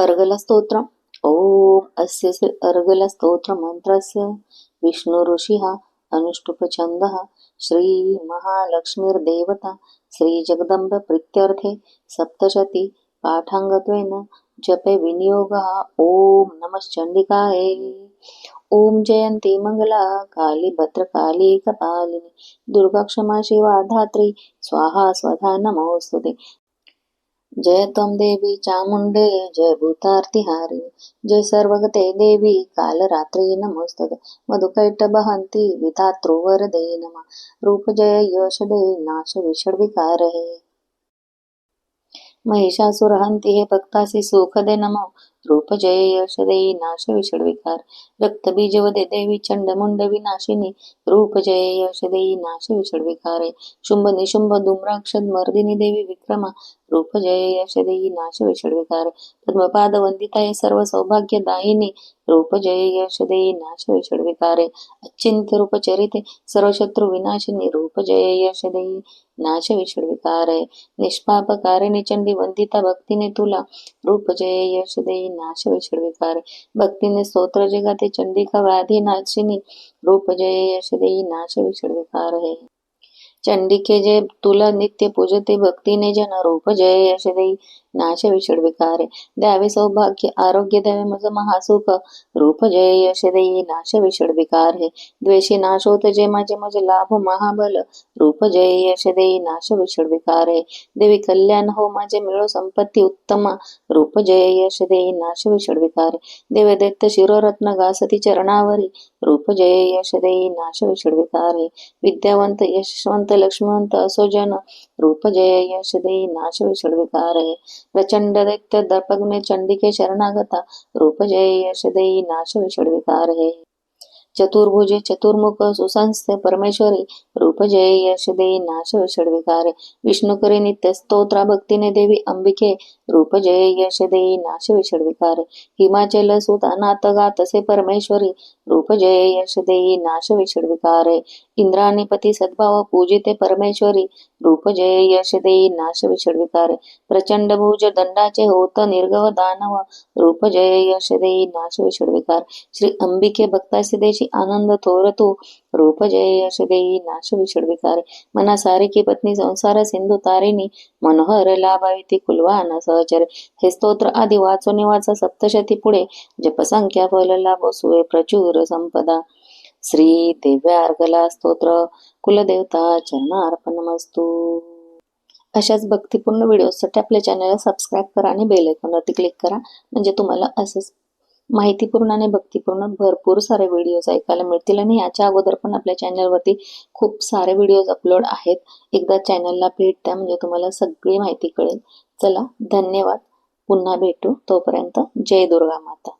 अर्गल स्तोत्र ओम अस्य श्री अर्गल स्तोत्र मंत्रस्य विष्णु ऋषिः अनुष्टुप छन्दः श्री श्री जगदम्ब प्रीत्यर्थे सप्तशती पाठाङ्गत्वेन जपे विनियोगः. ॐ नमश्चण्डिकायै ॐ जयन्ती मङ्गला काली भद्रकाली कपालिनी दुर्गा क्षमा शिवा धात्री स्वाहा स्वधा नमोऽस्तुते जय तम देवी चामुंडे जय भूतार्तिहारिणि जय सर्वगते देवी काल रात्री नमस्त मधुकैट बहंती विधातृवर दे नम। रूप जय यश दे नाश विषड विकार हे। सुख दे नमो। रूपजय यशदे नाश विषड्विकार रक्तबीजवदे देवी चंडमुंड विनाशिनी रूपजय यशदे नाश विषड्विकारे शुंभ निशुंभ धूम्राक्षद मर्दिनी देवी विक्रमा। रूपजय यशदे नाश विषड्विकार पद्मपाद वंदिताय सर्व सौभाग्य सौभाग्यदायिनी रूपजय यशदे नाश विषड्विकारे अचिंत्य रूपचरिते सर्वशत्रु विनाशिनी रूपजय यशदे नाश विषड्विकारे निष्पापकारिणी चंडी वंदिता भक्तीने तुला। रूपजय यशदे नाश विषड्विकारे भक्तीने स्तोत्र जगाते चंडिका व्याधी नाशिनी रूपजय यशदे नाश विषड्विकारे चंडिके जे तुला नित्य पूजते भक्तीने जन रूप जय यश देई नाश विषड विकारे द्यावे सौभाग्य आरोग्य द्यावे मज महासुख रूप जय यश देई नाश विषड विकार हे द्वेषी नाश होत जे माझे मज लाभ महाबल रूप जय यश देई नाश विषड विकार हे देवी कल्याण हो माझे मिळो संपत्ती उत्तम रूप जय यश देई नाश विषड विकार देवे दैत्य शिरोरत्न गासती चरणावरी रूप जय यश देई नाश विषड विकार हे विद्यावंत यशवंत लक्ष्मीवंत असो जन रूप जय यश देई नाश विषड विकार है प्रचंड दैत्य दर्पग्ने चंडिके शरणागता रूप जय यश देई नाश विषड विकार है चतुर्भुजे चतुर्मुख सुसंस्थ परमेश्वरी रूप जय यश देई नाश विकार। विष्णू करे नित्य स्तोत्रा भक्तीने देवी अंबिके रूप जय यश देई नाश विकार। हिमाचल सुत अनाथ गातसे परमेश्वरी रूप जय यश देई नाश विकार इंद्राणीपती सद्भाव पूजिते परमेश्वरी रूप जय यश देई नाश विकार। प्रचंड भुज दंडाचे होत निर्गव दानव रूप जय यश देई नाश विकार। श्री अंबिके भक्तासी देशी आनंद थोर रूप जय यश देई नाश विषड विकार मना सारी की पत्नी संसार सिंधू तारिणी मनोहर लाभावी ती कुलवान सहचर। हे स्तोत्र आदी वाचून वाचा सप्तशती पुढे। जपसंख्या फल लाभो सुवे प्रचुर संपदा। श्री दिव्यार्गला स्तोत्र। कुलदेवता चरणार्पणमस्तू अशाच भक्तिपूर्ण व्हिडिओसाठी आपल्या चॅनलला सबस्क्राईब करा आणि बेल आयकॉनवरती क्लिक करा. म्हणजे तुम्हाला असेच माहितीपूर्ण आणि भक्तिपूर्ण भरपूर सारे व्हिडिओज ऐकायला मिळतील आणि याच्या अगोदर पण आपल्या चॅनलवरती खूप सारे व्हिडिओज अपलोड आहेत. एकदा चॅनलला भेट द्या म्हणजे तुम्हाला सगळी माहिती कळेल. चला धन्यवाद. पुन्हा भेटू. तोपर्यंत जय दुर्गा माता.